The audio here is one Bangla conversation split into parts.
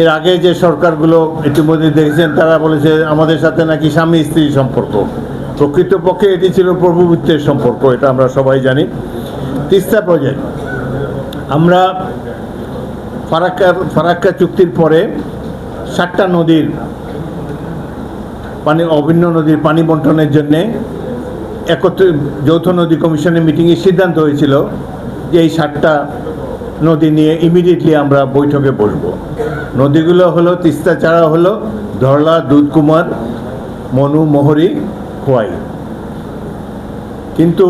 এর আগে যে সরকারগুলো ইতিমধ্যে দেখেছেন, তারা বলেছে আমাদের সাথে নাকি স্বামী স্ত্রী সম্পর্ক। প্রকৃতপক্ষে এটি ছিল প্রভুত্বের সম্পর্ক, এটা আমরা সবাই জানি। তিস্তা প্রজেক্ট আমরা ফারাক্কা ফারাক্কা চুক্তির পরে সাতটা নদীর পানি, অভিন্ন নদীর পানি বন্টনের জন্যে একত্রে, যৌথ নদী কমিশনের মিটিংয়ে সিদ্ধান্ত হয়েছিল যে এই সাতটা নদী নিয়ে ইমিডিয়েটলি আমরা বৈঠকে বসবো। নদীগুলো হলো তিস্তা চারা হলো, ধরলা, দুধকুমার, মনু, মোহরি খোয়াই কিন্তু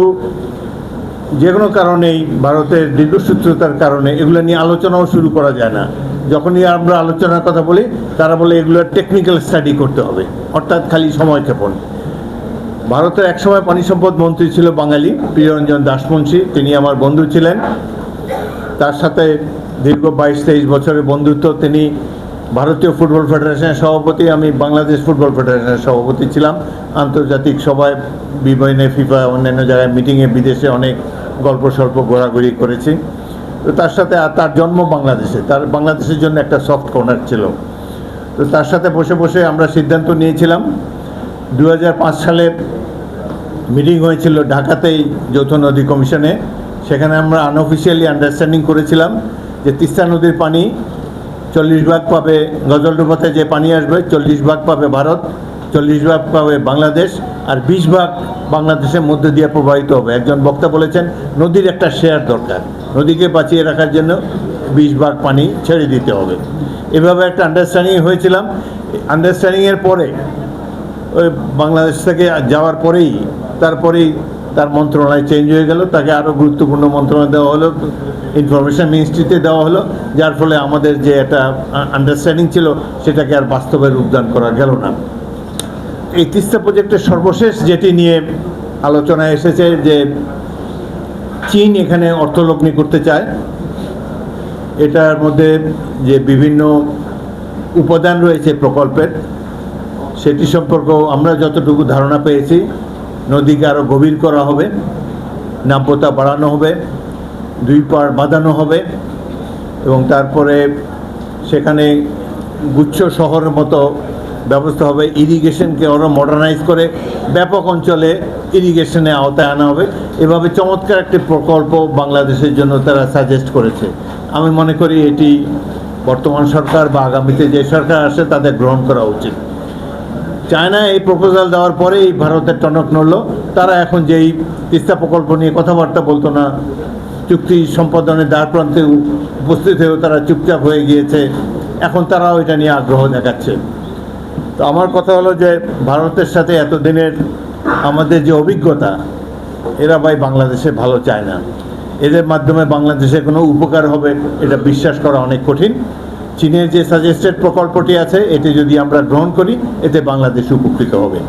যে কোনো কারণেই ভারতের দীর্ঘসূত্রতার কারণে এগুলো নিয়ে আলোচনাও শুরু করা যায় না। যখনই আমরা আলোচনার কথা বলি, তারা বলে এগুলো টেকনিক্যাল স্টাডি করতে হবে, অর্থাৎ খালি সময় ক্ষেপণ। ভারতের একসময় পানি সম্পদ মন্ত্রী ছিল বাঙালি, প্রিয়রঞ্জন দাসমুন্সী তিনি আমার বন্ধু ছিলেন। তার সাথে দীর্ঘ বাইশ, তেইশ বছরের বন্ধুত্ব। তিনি ভারতীয় ফুটবল ফেডারেশনের সভাপতি, আমি বাংলাদেশ ফুটবল ফেডারেশনের সভাপতি ছিলাম। আন্তর্জাতিক সভায় বিভিন্ন ফিফা, অন্যান্য জায়গায় মিটিংয়ে বিদেশে অনেক গল্প স্বল্প ঘোরাঘুরি করেছি। তো তার সাথে, আর তার জন্ম বাংলাদেশে। তার, বাংলাদেশের জন্য একটা সফট কর্নার ছিল। তো তার সাথে বসে বসে আমরা সিদ্ধান্ত নিয়েছিলাম। দু হাজার পাঁচ সালে মিটিং হয়েছিল ঢাকাতেই যৌথ নদী কমিশনে। সেখানে আমরা আনঅফিসিয়ালি আন্ডারস্ট্যান্ডিং করেছিলাম। যে তিস্তা নদীর পানি চল্লিশ ভাগ পাবে গজলডুবাতে যে পানি আসবে, চল্লিশ ভাগ পাবে ভারত, চল্লিশ ভাগ পাবে বাংলাদেশ, আর বিশ ভাগ বাংলাদেশের মধ্যে দিয়ে প্রবাহিত হবে। একজন বক্তা বলেছেন, নদীর একটা শেয়ার দরকার। নদীকে বাঁচিয়ে রাখার জন্য বিশ ভাগ পানি ছেড়ে দিতে হবে। এভাবে একটা আন্ডারস্ট্যান্ডিং হয়েছিলাম। আন্ডারস্ট্যান্ডিংয়ের পরে, ওই বাংলাদেশ থেকে যাওয়ার পরেই, তারপরেই তার মন্ত্রণালয় চেঞ্জ হয়ে গেল, তাকে আরও গুরুত্বপূর্ণ মন্ত্রণালয় দেওয়া হলো ইনফরমেশন মিনিস্ট্রিতে দেওয়া হলো, যার ফলে আমাদের যে একটা আন্ডারস্ট্যান্ডিং ছিল, সেটাকে আর বাস্তবে রূপদান করা গেল না। এই তিস্তা প্রজেক্টের সর্বশেষ যেটি নিয়ে আলোচনায় এসেছে, যে চীন এখানে অর্থলগ্নি করতে চায়, এটার মধ্যে যে বিভিন্ন উপাদান রয়েছে প্রকল্পের, সেটি সম্পর্কেও আমরা যতটুকু ধারণা পেয়েছি। নদীকে আরও গভীর করা হবে, নাব্যতা বাড়ানো হবে, দুই পার বাঁধানো হবে এবং তারপরে সেখানে গুচ্ছ শহরের মতো ব্যবস্থা হবে। ইরিগেশনকে আরও মডার্নাইজ করে ব্যাপক অঞ্চলে ইরিগেশনে আওতায় আনা হবে। এভাবে চমৎকার একটি প্রকল্প বাংলাদেশের জন্য তারা সাজেস্ট করেছে। আমি মনে করি এটি বর্তমান সরকার বা আগামীতে যে সরকার আসে তাদের গ্রহণ করা উচিত। চায়না এই প্রপোজাল দেওয়ার পরেই ভারতের টনক নড়ল। তারা এখন যেই তিস্তা প্রকল্প নিয়ে কথাবার্তা বলতো না, চুক্তি সম্পাদনের দ্বার প্রান্তে উপস্থিত হয়েও তারা চুপচাপ হয়ে গিয়েছে। এখন তারাও এটা নিয়ে আগ্রহ দেখাচ্ছে। তো আমার কথা হলো যে, ভারতের সাথে এতদিনের আমাদের যে অভিজ্ঞতা, এরা ভাই বাংলাদেশে ভালো চায় না। এদের মাধ্যমে বাংলাদেশে কোনো উপকার হবে, এটা বিশ্বাস করা অনেক কঠিন। চীনের যে সাজেস্টেড প্রকল্পটি আছে এটি যদি আমরা গ্রহণ করি এতে বাংলাদেশ উপকৃত হবে।